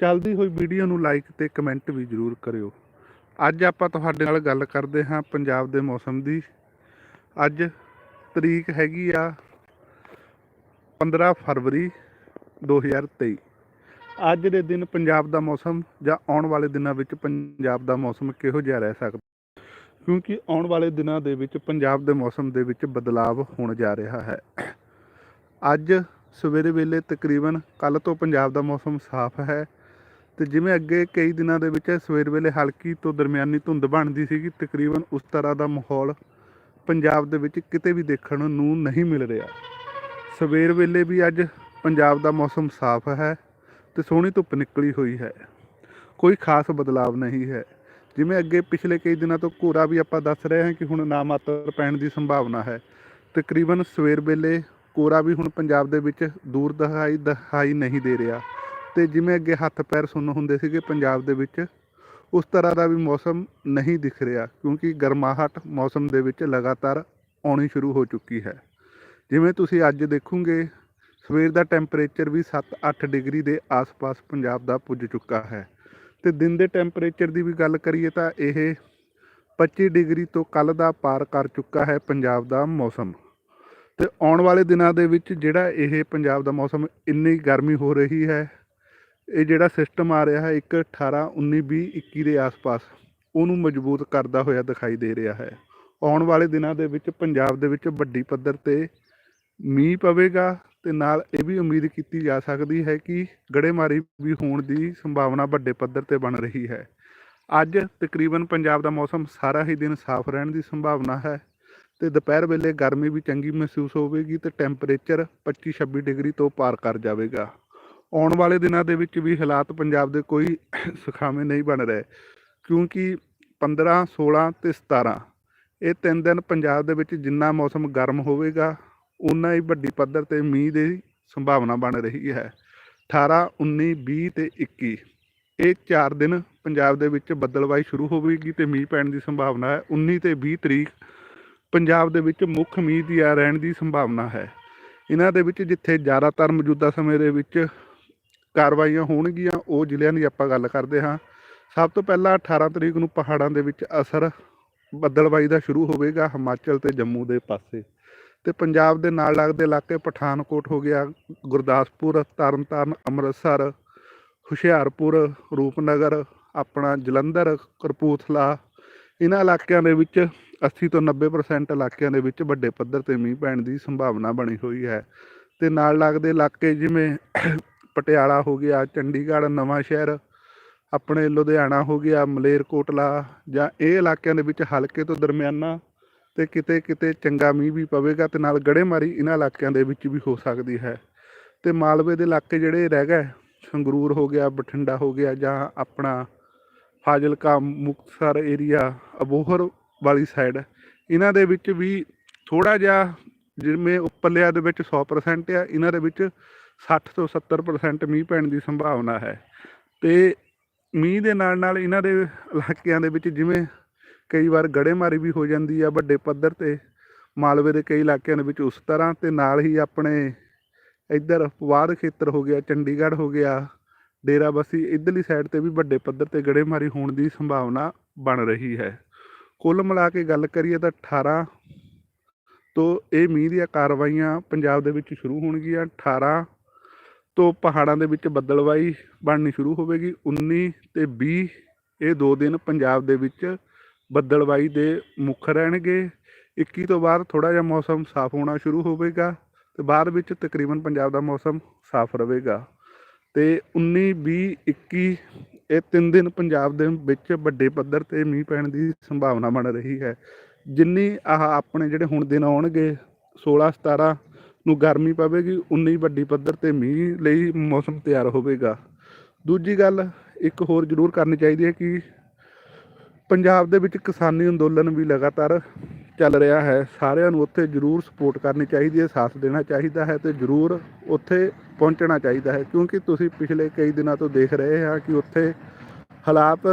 ਚੱਲਦੀ ਹੋਈ ਵੀਡੀਓ ਨੂੰ ਲਾਈਕ ਤੇ ਕਮੈਂਟ ਵੀ ਜ਼ਰੂਰ ਕਰਿਓ। ਅੱਜ ਆਪਾਂ ਤੁਹਾਡੇ ਨਾਲ ਗੱਲ ਕਰਦੇ ਹਾਂ ਪੰਜਾਬ ਦੇ ਮੌਸਮ ਦੀ। ਅੱਜ ਤਰੀਕ ਹੈਗੀ ਆ 15 ਫਰਵਰੀ 2023 ਅੱਜ ਦੇ ਦਿਨ ਪੰਜਾਬ ਦਾ ਮੌਸਮ ਜਾਂ ਆਉਣ ਵਾਲੇ ਦਿਨਾਂ ਵਿੱਚ ਪੰਜਾਬ ਦਾ ਮੌਸਮ ਕਿਹੋ ਜਿਹਾ ਰਹਿ ਸਕਦਾ? ਕਿਉਂਕਿ ਆਉਣ ਵਾਲੇ ਦਿਨਾਂ ਦੇ ਵਿੱਚ ਪੰਜਾਬ ਦੇ ਮੌਸਮ ਦੇ ਵਿੱਚ ਬਦਲਾਵ ਹੋਣ ਜਾ ਰਿਹਾ ਹੈ। ਅੱਜ ਸਵੇਰੇ ਵੇਲੇ ਤਕਰੀਬਨ ਕੱਲ ਤੋਂ ਪੰਜਾਬ ਦਾ ਮੌਸਮ ਸਾਫ਼ ਹੈ। ਤੇ ਜਿਵੇਂ ਅੱਗੇ ਕਈ ਦਿਨਾਂ ਦੇ ਵਿੱਚ ਸਵੇਰ ਵੇਲੇ ਹਲਕੀ ਤੋਂ ਦਰਮਿਆਨੀ ਧੁੰਦ ਬਣਦੀ ਸੀਗੀ, ਤਕਰੀਬਨ ਉਸ ਤਰ੍ਹਾਂ ਦਾ ਮਾਹੌਲ ਪੰਜਾਬ ਦੇ ਵਿੱਚ ਕਿਤੇ ਵੀ ਦੇਖਣ ਨੂੰ ਨਹੀਂ ਮਿਲ ਰਿਹਾ। ਸਵੇਰ ਵੇਲੇ ਵੀ ਅੱਜ ਪੰਜਾਬ ਦਾ ਮੌਸਮ ਸਾਫ਼ ਹੈ ਤੇ ਸੋਹਣੀ ਧੁੱਪ ਨਿਕਲੀ ਹੋਈ ਹੈ। ਕੋਈ ਖਾਸ ਬਦਲਾਵ ਨਹੀਂ ਹੈ। ਜਿਵੇਂ ਅੱਗੇ ਪਿਛਲੇ ਕਈ ਦਿਨਾਂ ਤੋਂ ਕੋਰਾ ਵੀ ਆਪਾਂ ਦੱਸ ਰਹੇ ਹਾਂ ਕਿ ਹੁਣ ਨਾ ਮਾਤਰ ਪੈਣ ਦੀ ਸੰਭਾਵਨਾ ਹੈ। ਤਕਰੀਬਨ ਸਵੇਰ ਵੇਲੇ ਕੋਰਾ ਵੀ ਹੁਣ ਪੰਜਾਬ ਦੇ ਵਿੱਚ ਦੂਰ ਦਿਖਾਈ ਦਿਖਾਈ ਨਹੀਂ ਦੇ ਰਿਹਾ। ਤੇ ਜਿਵੇਂ ਅੱਗੇ ਹੱਥ ਪੈਰ ਸੁੰਨ ਹੁੰਦੇ ਸੀਗੇ ਪੰਜਾਬ ਦੇ ਵਿੱਚ, ਉਸ ਤਰ੍ਹਾਂ ਦਾ ਵੀ ਮੌਸਮ ਨਹੀਂ ਦਿਖ ਰਿਹਾ, ਕਿਉਂਕਿ ਗਰਮਾਹਟ ਮੌਸਮ ਦੇ ਵਿੱਚ ਲਗਾਤਾਰ ਆਉਣੀ ਸ਼ੁਰੂ ਹੋ ਚੁੱਕੀ ਹੈ। ਜਿਵੇਂ ਤੁਸੀਂ ਅੱਜ ਦੇਖੋਗੇ, ਸਵੇਰ ਦਾ ਟੈਂਪਰੇਚਰ ਵੀ 7-8 ਡਿਗਰੀ ਦੇ ਆਸ-ਪਾਸ ਪੰਜਾਬ ਦਾ ਪੁੱਜ ਚੁੱਕਾ ਹੈ। ਤੇ ਦਿਨ ਦੇ ਟੈਂਪਰੇਚਰ ਦੀ ਵੀ ਗੱਲ ਕਰੀਏ ਤਾਂ ਇਹ 25 ਡਿਗਰੀ ਤੋਂ ਕੱਲ ਦਾ ਪਾਰ ਕਰ ਚੁੱਕਾ ਹੈ ਪੰਜਾਬ ਦਾ ਮੌਸਮ। ਤੇ ਆਉਣ ਵਾਲੇ ਦਿਨਾਂ ਦੇ ਵਿੱਚ ਜਿਹੜਾ ਇਹ ਪੰਜਾਬ ਦਾ ਮੌਸਮ ਇੰਨੀ ਗਰਮੀ ਹੋ ਰਹੀ ਹੈ ਇਹ ਜਿਹੜਾ ਸਿਸਟਮ ਆ ਰਿਹਾ ਹੈ, ਇੱਕ 18 19 20 21 ਦੇ ਆਸ-ਪਾਸ, ਉਹਨੂੰ ਮਜ਼ਬੂਤ ਕਰਦਾ ਹੋਇਆ ਦਿਖਾਈ ਦੇ ਰਿਹਾ ਹੈ। ਆਉਣ ਵਾਲੇ ਦਿਨਾਂ ਦੇ ਵਿੱਚ ਪੰਜਾਬ ਦੇ ਵਿੱਚ ਵੱਡੀ ਪੱਧਰ ਤੇ ਮੀਂਹ ਪਵੇਗਾ ਤੇ ਨਾਲ ਇਹ ਵੀ ਉਮੀਦ ਕੀਤੀ ਜਾ ਸਕਦੀ ਹੈ ਕਿ ਗੜੇਮਾਰੀ ਵੀ ਹੋਣ ਦੀ ਸੰਭਾਵਨਾ ਵੱਡੇ ਪੱਧਰ ਤੇ ਬਣ ਰਹੀ ਹੈ। ਅੱਜ ਤਕਰੀਬਨ ਪੰਜਾਬ ਦਾ ਮੌਸਮ ਸਾਰਾ ਹੀ ਦਿਨ ਸਾਫ਼ ਰਹਿਣ ਦੀ ਸੰਭਾਵਨਾ ਹੈ ਤੇ ਦੁਪਹਿਰ ਵੇਲੇ ਗਰਮੀ ਵੀ ਚੰਗੀ ਮਹਿਸੂਸ ਹੋਵੇਗੀ ਤੇ ਟੈਂਪਰੇਚਰ 25-26 ਡਿਗਰੀ ਤੋਂ ਪਾਰ ਕਰ ਜਾਵੇਗਾ। ਆਉਣ ਵਾਲੇ ਦਿਨਾਂ ਦੇ ਵਿੱਚ ਵੀ ਹਾਲਾਤ ਪੰਜਾਬ ਦੇ ਕੋਈ ਸੁਖਾਵੇਂ ਨਹੀਂ ਬਣ ਰਹੇ, ਕਿਉਂਕਿ 15 16 ਤੇ 17 ਇਹ ਤਿੰਨ ਦਿਨ ਪੰਜਾਬ ਦੇ ਵਿੱਚ ਜਿੰਨਾ ਮੌਸਮ ਗਰਮ ਹੋਵੇਗਾ ਉਨਾ ਹੀ ਵੱਡੀ ਪੱਧਰ ਤੇ ਮੀਂਹ ਦੀ ਸੰਭਾਵਨਾ ਬਣ ਰਹੀ ਹੈ। 18 19 20 ਤੇ 21 ਇਹ ਚਾਰ ਦਿਨ ਪੰਜਾਬ ਦੇ ਵਿੱਚ ਬੱਦਲਵਾਈ ਸ਼ੁਰੂ ਹੋਵੇਗੀ ਤੇ ਮੀਂਹ ਪੈਣ ਦੀ ਸੰਭਾਵਨਾ ਹੈ। 19 ਤੇ 20 ਤਰੀਕ ਪੰਜਾਬ ਦੇ ਵਿੱਚ ਮੁੱਖ ਮੀਂਹ ਦੀ ਆ ਰਹਿਣ ਦੀ ਸੰਭਾਵਨਾ ਹੈ। ਇਹਨਾਂ ਦੇ ਵਿੱਚ ਜਿੱਥੇ ਜ਼ਿਆਦਾਤਰ ਮੌਜੂਦਾ ਸਮੇਂ ਦੇ ਵਿੱਚ ਕਾਰਵਾਈਆਂ ਹੋਣਗੀਆਂ, ਉਹ ਜ਼ਿਲ੍ਹਿਆਂ ਦੀ ਆਪਾਂ ਗੱਲ ਕਰਦੇ ਹਾਂ। ਸਭ ਤੋਂ ਪਹਿਲਾਂ 18 ਤਰੀਕ ਨੂੰ ਪਹਾੜਾਂ ਦੇ ਵਿੱਚ ਅਸਰ ਬੱਦਲਬਾਈ ਦਾ ਸ਼ੁਰੂ ਹੋਵੇਗਾ ਹਿਮਾਚਲ ਤੇ ਜੰਮੂ ਦੇ ਪਾਸੇ। ਤੇ ਪੰਜਾਬ ਦੇ ਨਾਲ ਲੱਗਦੇ ਇਲਾਕੇ ਪਠਾਨਕੋਟ ਹੋ ਗਿਆ, ਗੁਰਦਾਸਪੁਰ, ਤਰਨਤਾਰਨ, ਅੰਮ੍ਰਿਤਸਰ, ਹੁਸ਼ਿਆਰਪੁਰ, ਰੂਪਨਗਰ, ਆਪਣਾ ਜਲੰਧਰ ਕਰਪੂਥਲਾ ਇਹਨਾਂ ਇਲਾਕਿਆਂ ਦੇ ਵਿੱਚ 80 ਤੋਂ 90% ਇਲਾਕਿਆਂ ਦੇ ਵਿੱਚ ਵੱਡੇ ਪੱਧਰ ਤੇ ਮੀਂਹ ਪੈਣ ਦੀ ਸੰਭਾਵਨਾ ਬਣੀ ਹੋਈ ਹੈ। ਤੇ ਨਾਲ ਲੱਗਦੇ ਇਲਾਕੇ ਜਿਵੇਂ ਪਟਿਆਲਾ ਹੋ ਗਿਆ, ਚੰਡੀਗੜ੍ਹ, ਨਵਾਂ ਸ਼ਹਿਰ, ਆਪਣੇ ਲੁਧਿਆਣਾ ਹੋ ਗਿਆ ਮਲੇਰਕੋਟਲਾ ਜਾਂ ਇਹ ਇਲਾਕਿਆਂ ਦੇ ਵਿੱਚ ਹਲਕੇ ਤੋਂ ਦਰਮਿਆਨਾ ਤੇ ਕਿਤੇ ਕਿਤੇ ਚੰਗਾ ਮੀਂਹ ਵੀ ਪਵੇਗਾ ਤੇ ਨਾਲ ਗੜੇਮਾਰੀ ਇਹਨਾਂ ਇਲਾਕਿਆਂ ਦੇ ਵਿੱਚ ਵੀ ਹੋ ਸਕਦੀ ਹੈ। ਤੇ ਮਾਲਵੇ ਦੇ ਇਲਾਕੇ ਜਿਹੜੇ ਰਹਿ ਗਏ, ਸੰਗਰੂਰ ਹੋ ਗਿਆ, ਬਠਿੰਡਾ ਹੋ ਗਿਆ ਜਾਂ ਆਪਣਾ ਫਾਜ਼ਿਲਕਾ, ਮੁਕਤਸਰ ਏਰੀਆ ਅਬੋਹਰ ਵਾਲੀ ਸਾਈਡ ਇਹਨਾਂ ਦੇ ਵਿੱਚ ਵੀ ਥੋੜਾ ਜਿਹਾ ਜਿਵੇਂ ਉੱਪਰਲਿਆਂ ਦੇ ਵਿੱਚ 100% ਆ, ਇਹਨਾਂ ਦੇ ਵਿੱਚ 60 ਤੋਂ 70% ਮੀਂਹ ਪੈਣ ਦੀ ਸੰਭਾਵਨਾ ਹੈ। ਤੇ ਮੀਂਹ ਦੇ ਨਾਲ ਨਾਲ ਇਹਨਾਂ ਦੇ ਇਲਾਕਿਆਂ ਦੇ ਵਿੱਚ ਜਿਵੇਂ ਕਈ ਵਾਰ ਗੜੇਮਾਰੀ ਵੀ ਹੋ ਜਾਂਦੀ ਆ ਵੱਡੇ ਪੱਧਰ ਤੇ, ਮਾਲਵੇ ਦੇ ਕਈ ਇਲਾਕਿਆਂ ਦੇ ਵਿੱਚ ਉਸ ਤਰ੍ਹਾਂ, ਤੇ ਨਾਲ ਹੀ ਆਪਣੇ ਇੱਧਰ ਪਵਾਰ ਖੇਤਰ ਹੋ ਗਿਆ, ਚੰਡੀਗੜ੍ਹ ਹੋ ਗਿਆ ਡੇਰਾਬੱਸੀ ਇਧਰਲੀ ਸਾਈਡ ਤੇ ਵੀ ਵੱਡੇ ਪੱਧਰ ਤੇ ਗੜੇਮਾਰੀ ਹੋਣ ਦੀ ਸੰਭਾਵਨਾ ਬਣ ਰਹੀ ਹੈ। ਕੁੱਲ ਮਿਲਾ ਕੇ ਗੱਲ ਕਰੀਏ ਤਾਂ 18 ਤੋਂ ਇਹ ਮੀਂਹ ਦੀਆਂ ਕਾਰਵਾਈਆਂ ਪੰਜਾਬ ਦੇ ਵਿੱਚ ਸ਼ੁਰੂ ਹੋਣਗੀਆਂ। 18 ਤੋਂ ਪਹਾੜਾਂ ਦੇ ਵਿੱਚ ਬੱਦਲਵਾਈ ਬਣਨੀ ਸ਼ੁਰੂ ਹੋਵੇਗੀ। 19 ਤੇ 20 ਇਹ ਦੋ ਦਿਨ ਪੰਜਾਬ ਦੇ ਵਿੱਚ ਬੱਦਲਵਾਈ ਦੇ ਮੁੱਖ ਰਹਿਣਗੇ। 21 ਤੋਂ ਬਾਅਦ ਥੋੜਾ ਜਿਹਾ ਮੌਸਮ ਸਾਫ਼ ਹੋਣਾ ਸ਼ੁਰੂ ਹੋਵੇਗਾ ਤੇ ਬਾਅਦ ਵਿੱਚ ਤਕਰੀਬਨ ਪੰਜਾਬ ਦਾ ਮੌਸਮ ਸਾਫ਼ ਰਹੇਗਾ। ਤੇ 19 20 21 ਇਹ ਤਿੰਨ ਦਿਨ ਪੰਜਾਬ ਦੇ ਵਿੱਚ ਵੱਡੇ ਪੱਧਰ ਤੇ ਮੀਂਹ ਪੈਣ ਦੀ ਸੰਭਾਵਨਾ ਬਣ ਰਹੀ ਹੈ। ਜਿੰਨੀ ਆਹ ਆਪਣੇ ਜਿਹੜੇ ਹੁਣ ਦਿਨ ਆਉਣਗੇ 16 17 ਨੂੰ ਗਰਮੀ ਪਵੇਗੀ, ਉਨੀ ਵੱਡੀ ਪੱਧਰ ਤੇ ਮੀਂਹ ਲਈ ਮੌਸਮ ਤਿਆਰ ਹੋਵੇਗਾ। ਦੂਜੀ ਗੱਲ ਇੱਕ ਹੋਰ ਜ਼ਰੂਰ ਕਰਨੀ ਚਾਹੀਦੀ ਹੈ ਕਿ ਪੰਜਾਬ ਦੇ ਵਿੱਚ ਕਿਸਾਨੀ ਅੰਦੋਲਨ ਵੀ ਲਗਾਤਾਰ ਚੱਲ ਰਿਹਾ ਹੈ। ਸਾਰਿਆਂ ਨੂੰ ਉੱਥੇ ਜ਼ਰੂਰ ਸਪੋਰਟ ਕਰਨੀ ਚਾਹੀਦੀ ਹੈ, ਸਾਥ ਦੇਣਾ ਚਾਹੀਦਾ ਹੈ ਤੇ ਜ਼ਰੂਰ ਉੱਥੇ ਪਹੁੰਚਣਾ ਚਾਹੀਦਾ ਹੈ। ਕਿਉਂਕਿ ਤੁਸੀਂ ਪਿਛਲੇ ਕਈ ਦਿਨਾਂ ਤੋਂ ਦੇਖ ਰਹੇ ਹਾਂ ਕਿ ਉੱਥੇ ਹਾਲਾਤ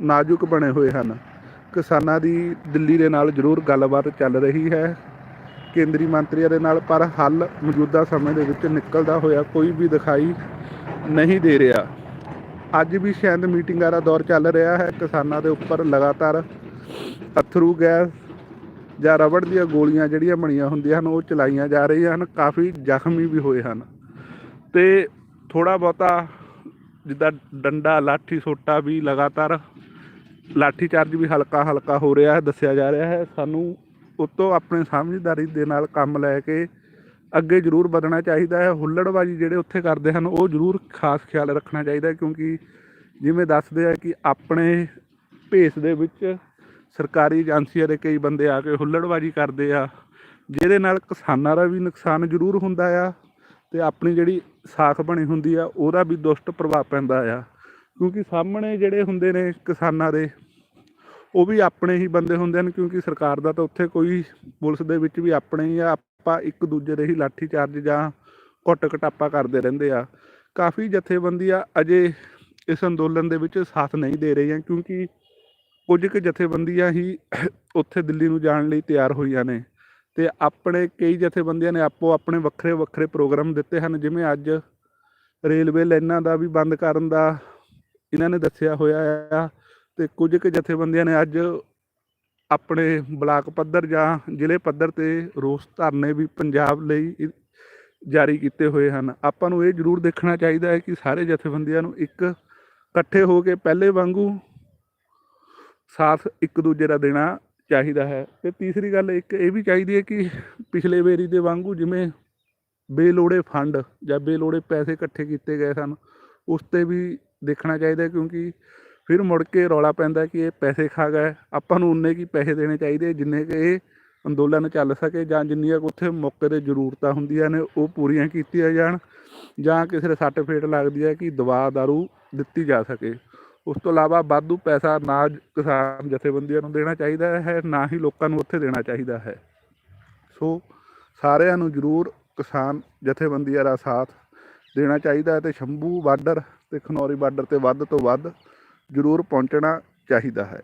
ਨਾਜ਼ੁਕ ਬਣੇ ਹੋਏ ਹਨ। ਕਿਸਾਨਾਂ ਦੀ ਦਿੱਲੀ ਦੇ ਨਾਲ ਜ਼ਰੂਰ ਗੱਲਬਾਤ ਚੱਲ ਰਹੀ ਹੈ। ਕੇਂਦਰੀ ਮੰਤਰੀਆਂ ਦੇ ਨਾਲ, ਪਰ ਹੱਲ ਮੌਜੂਦਾ ਸਮੇਂ ਦੇ ਵਿੱਚ ਨਿਕਲਦਾ ਹੋਇਆ ਕੋਈ ਵੀ ਦਿਖਾਈ ਨਹੀਂ ਦੇ ਰਿਹਾ। ਅੱਜ ਵੀ ਸ਼ਾਇਦ ਮੀਟਿੰਗਾਂ ਦਾ ਦੌਰ ਚੱਲ ਰਿਹਾ ਹੈ। ਕਿਸਾਨਾਂ ਦੇ ਉੱਪਰ ਲਗਾਤਾਰ ਅਥਰੂ ਗੈਸ ਜਾਂ ਰਬੜ ਦੀਆਂ ਗੋਲੀਆਂ ਜਿਹੜੀਆਂ ਬਣੀਆਂ ਹੁੰਦੀਆਂ ਹਨ, ਉਹ ਚਲਾਈਆਂ ਜਾ ਰਹੀਆਂ ਹਨ। ਕਾਫੀ ਜ਼ਖਮੀ ਵੀ ਹੋਏ ਹਨ। ਤੇ ਥੋੜਾ ਬਹੁਤਾ ਜਿੱਦਾਂ ਡੰਡਾ, ਲਾਠੀ ਸੋਟਾ ਵੀ ਲਗਾਤਾਰ ਲਾਠੀ ਚਾਰਜ ਵੀ ਹਲਕਾ ਹਲਕਾ ਹੋ ਰਿਹਾ ਹੈ, ਦੱਸਿਆ ਜਾ ਰਿਹਾ ਹੈ। ਸਾਨੂੰ ਉਤੋਂ ਆਪਣੇ ਸਮਝਦਾਰੀ ਦੇ ਨਾਲ ਕੰਮ ਲੈ ਕੇ ਅੱਗੇ ਜ਼ਰੂਰ ਵਧਣਾ ਚਾਹੀਦਾ ਹੈ। ਹੁੱਲੜਬਾਜੀ ਜਿਹੜੇ ਉੱਥੇ ਕਰਦੇ ਹਨ, ਉਹ ਜ਼ਰੂਰ ਖਾਸ ਖਿਆਲ ਰੱਖਣਾ ਚਾਹੀਦਾ ਕਿਉਂਕਿ ਜਿਵੇਂ ਦੱਸਦੇ ਆ ਕਿ ਆਪਣੇ ਭੇਸ ਦੇ ਵਿੱਚ ਸਰਕਾਰੀ ਏਜੰਸੀਆਂ ਦੇ ਕਈ ਬੰਦੇ ਆ ਕੇ ਹੁੱਲੜਬਾਜੀ ਕਰਦੇ ਆ, ਜਿਹਦੇ ਨਾਲ ਕਿਸਾਨਾਂ ਦਾ ਵੀ ਨੁਕਸਾਨ ਜ਼ਰੂਰ ਹੁੰਦਾ ਆ ਤੇ ਆਪਣੀ ਜਿਹੜੀ ਸਾਖ ਬਣੀ ਹੁੰਦੀ ਆ, ਉਹਦਾ ਵੀ ਦੁਸ਼ਟ ਪ੍ਰਭਾਵ ਪੈਂਦਾ ਆ। ਕਿਉਂਕਿ ਸਾਹਮਣੇ ਜਿਹੜੇ ਹੁੰਦੇ ਨੇ ਕਿਸਾਨਾਂ ਦੇ ਉਹ ਵੀ ਆਪਣੇ ਹੀ ਬੰਦੇ ਹੁੰਦੇ ਹਨ, ਕਿਉਂਕਿ ਸਰਕਾਰ ਦਾ ਤਾਂ ਉੱਥੇ ਕੋਈ ਪੁਲਿਸ ਦੇ ਵਿੱਚ ਵੀ ਆਪਣੇ ਹੀ ਆ, ਆਪਾਂ ਇੱਕ ਦੂਜੇ ਦੇ ਹੀ ਲਾਠੀ ਚਾਰਜ ਜਾਂ ਘੁੱਟ ਕਟਾਪਾ ਕਰਦੇ ਰਹਿੰਦੇ ਆ। ਕਾਫੀ ਜਥੇਬੰਦੀਆਂ ਅਜੇ ਇਸ ਅੰਦੋਲਨ ਦੇ ਵਿੱਚ ਸਾਥ ਨਹੀਂ ਦੇ ਰਹੀਆਂ ਕਿਉਂਕਿ ਕੁਝ ਕੁ ਜਥੇਬੰਦੀਆਂ ਹੀ ਉੱਥੇ ਦਿੱਲੀ ਨੂੰ ਜਾਣ ਲਈ ਤਿਆਰ ਹੋਈਆਂ ਨੇ ਤੇ ਆਪਣੇ ਕਈ ਜਥੇਬੰਦੀਆਂ ਨੇ ਆਪੋ ਆਪਣੇ ਵੱਖਰੇ ਵੱਖਰੇ ਪ੍ਰੋਗਰਾਮ ਦਿੱਤੇ ਹਨ, ਜਿਵੇਂ ਅੱਜ ਰੇਲਵੇ ਲਾਈਨਾਂ ਦਾ ਵੀ ਬੰਦ ਕਰਨ ਦਾ ਇਹਨਾਂ ਨੇ ਦੱਸਿਆ ਹੋਇਆ ਆ। ਤੇ ਕੁਝ ਕੁ ਜਥੇਬੰਦੀਆਂ ਨੇ ਅੱਜ ਆਪਣੇ ਬਲਾਕ ਪੱਧਰ ਜਾਂ ਜ਼ਿਲ੍ਹੇ ਪੱਧਰ ਤੇ ਰੋਸ ਧਰਨੇ ਵੀ ਪੰਜਾਬ ਲਈ ਜਾਰੀ ਕੀਤੇ ਹੋਏ ਹਨ। ਆਪਾਂ ਨੂੰ ਇਹ ਜ਼ਰੂਰ ਦੇਖਣਾ ਚਾਹੀਦਾ ਹੈ ਕਿ ਸਾਰੇ ਜਥੇਬੰਦੀਆਂ ਨੂੰ ਇੱਕ ਇਕੱਠੇ ਹੋ ਕੇ ਪਹਿਲੇ ਵਾਂਗੂ ਸਾਥ ਇੱਕ ਦੂਜੇ ਦਾ ਦੇਣਾ ਚਾਹੀਦਾ ਹੈ। ਤੇ ਤੀਸਰੀ ਗੱਲ ਇੱਕ ਇਹ ਵੀ ਚਾਹੀਦੀ ਹੈ ਕਿ ਪਿਛਲੇ ਵੇਰੀ ਦੇ ਵਾਂਗੂ ਜਿਵੇਂ ਬੇਲੋੜੇ ਫੰਡ ਜਾਂ ਬੇਲੋੜੇ ਪੈਸੇ ਇਕੱਠੇ ਕੀਤੇ ਗਏ ਸਨ, ਉਸ ਤੇ ਵੀ ਦੇਖਣਾ ਚਾਹੀਦਾ ਕਿਉਂਕਿ ਫਿਰ ਮੁੜ ਕੇ ਰੌਲਾ ਪੈਂਦਾ ਕਿ ਇਹ ਪੈਸੇ ਖਾ ਗਏ। ਆਪਾਂ ਨੂੰ ਉਨੇ ਕੀ ਪੈਸੇ ਦੇਣੇ ਚਾਹੀਦੇ ਜਿੰਨੇ ਕਿ ਇਹ ਅੰਦੋਲਨ ਚੱਲ ਸਕੇ ਜਾਂ ਜਿੰਨੀਆਂ ਕੁ ਉੱਥੇ ਮੌਕੇ ਤੇ ਜ਼ਰੂਰਤਾਂ ਹੁੰਦੀਆਂ ਨੇ, ਉਹ ਪੂਰੀਆਂ ਕੀਤੀਆਂ ਜਾਣ ਜਾਂ ਕਿਸੇ ਦੇ ਸੱਟ ਫੇਟ ਲੱਗਦੀ ਹੈ ਕਿ ਦਵਾ ਦਾਰੂ ਦਿੱਤੀ ਜਾ ਸਕੇ। ਉਸ ਤੋਂ ਇਲਾਵਾ ਵਾਧੂ ਪੈਸਾ ਨਾ ਕਿਸਾਨ ਜਥੇਬੰਦੀਆਂ ਨੂੰ ਦੇਣਾ ਚਾਹੀਦਾ ਹੈ, ਨਾ ਹੀ ਲੋਕਾਂ ਨੂੰ ਉੱਥੇ ਦੇਣਾ ਚਾਹੀਦਾ ਹੈ। ਸੋ ਸਾਰਿਆਂ ਨੂੰ ਜ਼ਰੂਰ ਕਿਸਾਨ ਜਥੇਬੰਦੀਆਂ ਦਾ ਸਾਥ ਦੇਣਾ ਚਾਹੀਦਾ ਹੈ ਤੇ ਸ਼ੰਭੂ ਬਾਰਡਰ ਤੇ ਖਨੌਰੀ ਬਾਰਡਰ ਤੇ ਵੱਧ ਤੋਂ ਵੱਧ ਜ਼ਰੂਰ ਪਹੁੰਚਣਾ ਚਾਹੀਦਾ ਹੈ।